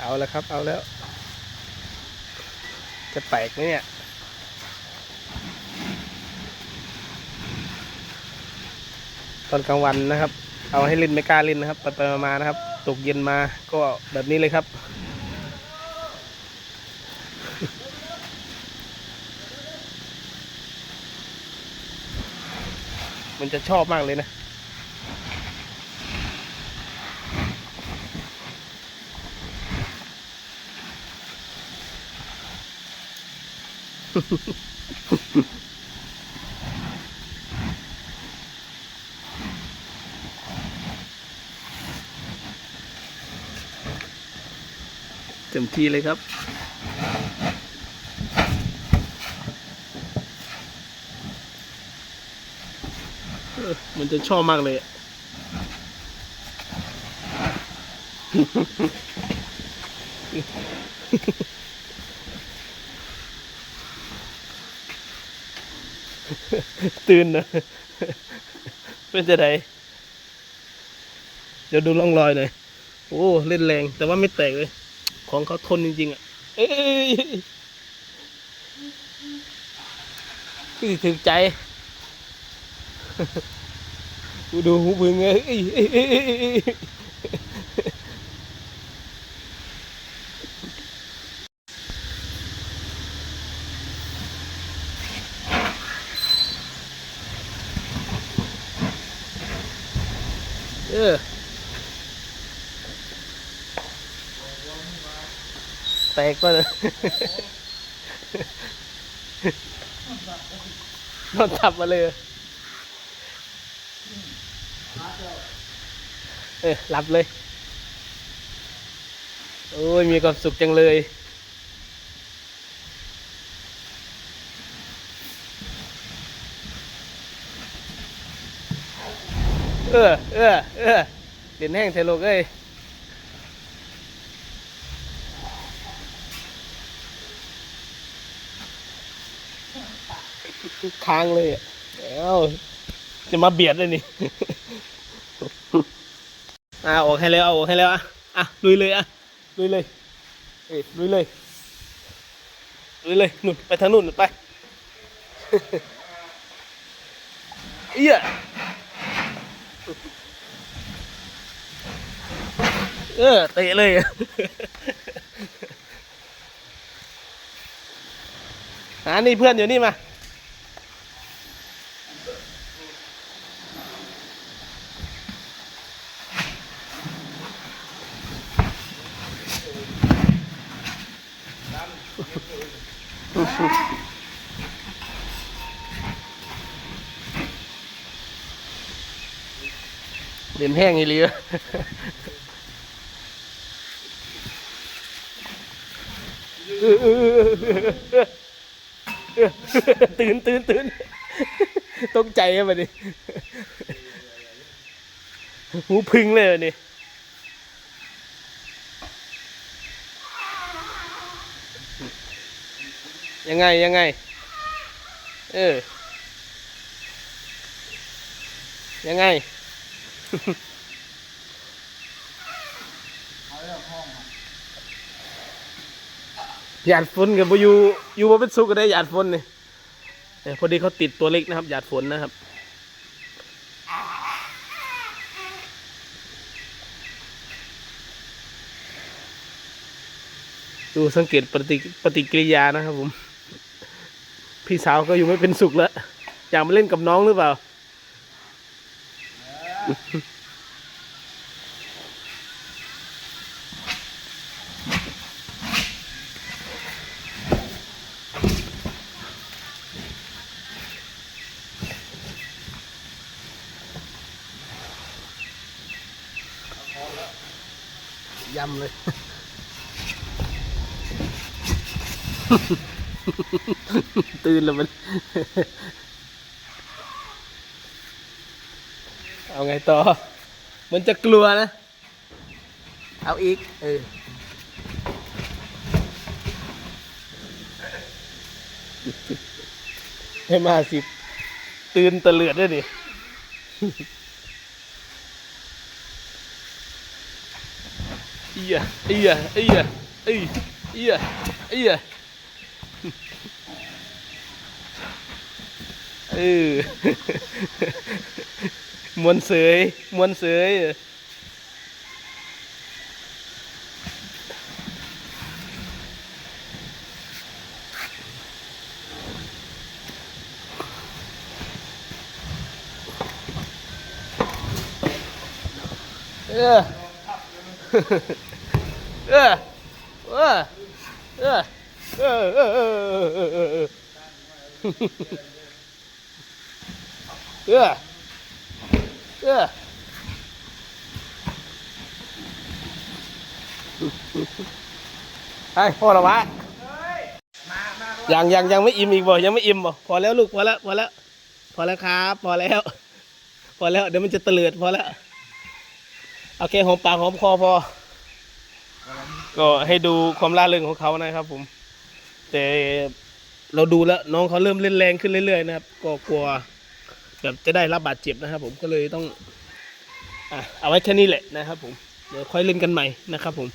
เอาแล้วครับ เอาแล้ว จะแตกไหมเนี่ย ตอนกลางวันนะครับ เอาให้ล่นไม่กล้าล่นนะครับไปไปๆมาๆนะครับ ตกเย็นมาก็แบบนี้เลยครับมันจะชอบมากเลยนะ เต็มที่เลยครับเออมันจะชอบมากเลยอะ ตื่นนะเป็นจะไดเดี๋ยวดูร่องรอยหน่อย โอ้เล่นแรง แต่ว่าไม่แตกเลย ของเขาทนจริงๆอะเอ้ยคือถึงใจ กูดูหูบึงเลยเอ้ยเอ้ยเอ้ยเอ้ยเอ้ย ออ แตกก็เลยนอนทับมาเลย เออหลับเลย โอ้ย มีความสุขจังเลย เออเออเออเด่นแห้งเทโลกเอ้ยค้างเลยอะแล้วจะมาเบียดเลยนี่ อะออกให้แล้วออกให้แล้วอะอะลุยเลยอะลุยเลยเอ้ยลุยเลยลุยเลยนู่นไปทางนู่นไปเอี้ย เออเตะเลยหานี่เพื่อนอยู่นี่มา เด่นแห้งอีหลีวะเอเออเออเออเออตื่นตื่นตื่นตกใจอะบัดนี้หูพึ่งเลยดนี้ยังไง ยังไง เออ ยังไง หยาดฝนกับอยู่อยู่ว่าเป็นสุกก็ได้หยาดฝนนี่พอดีเขาติดตัวเล็กนะครับหยาดฝนนะครับดูสังเกตปฏิปฏิกิริยานะครับผม พี่สาวก็อยู่ไม่เป็นสุขแล้ว อยากมาเล่นกับน้องหรือเปล่า ยำเลย ตื่นแล้วมัน เอาไงต่อ มันจะกลัวนะ เอาอีก เออให้มาสิ ตื่นตะเลือดด้วยดิเอียเอียเอียเอียเอียเอียเออ muốn sưới muốn sưới Yeah. yeah. Yeah. Yeah. Yeah. Yeah. เออไอ้พ่อละวะยังยังยังไม่อิ่มอีกบ่ยังไม่อิ่มบ่พอแล้วลูกพอแล้วพอแล้วพอแล้วครับ พอแล้ว พอแล้วเดี๋ยวมันจะเตลิดพอแล้วโอเคหอมปากหอมคอพอ ก็ให้ดูความล่าเริงของเขานะครับ ผม แต่เราดูแล้วน้องเขาเริ่มเล่นแรงขึ้นเรื่อยๆนะครับก็กลัวือบจะได้รับบาดเจ็บนะครับ ผมก็เลยต้องอะเอาไว้แค่นี้แหละนะครับ ผมเดี๋ยวค่อยเล่นกันใหม่นะครับ ผม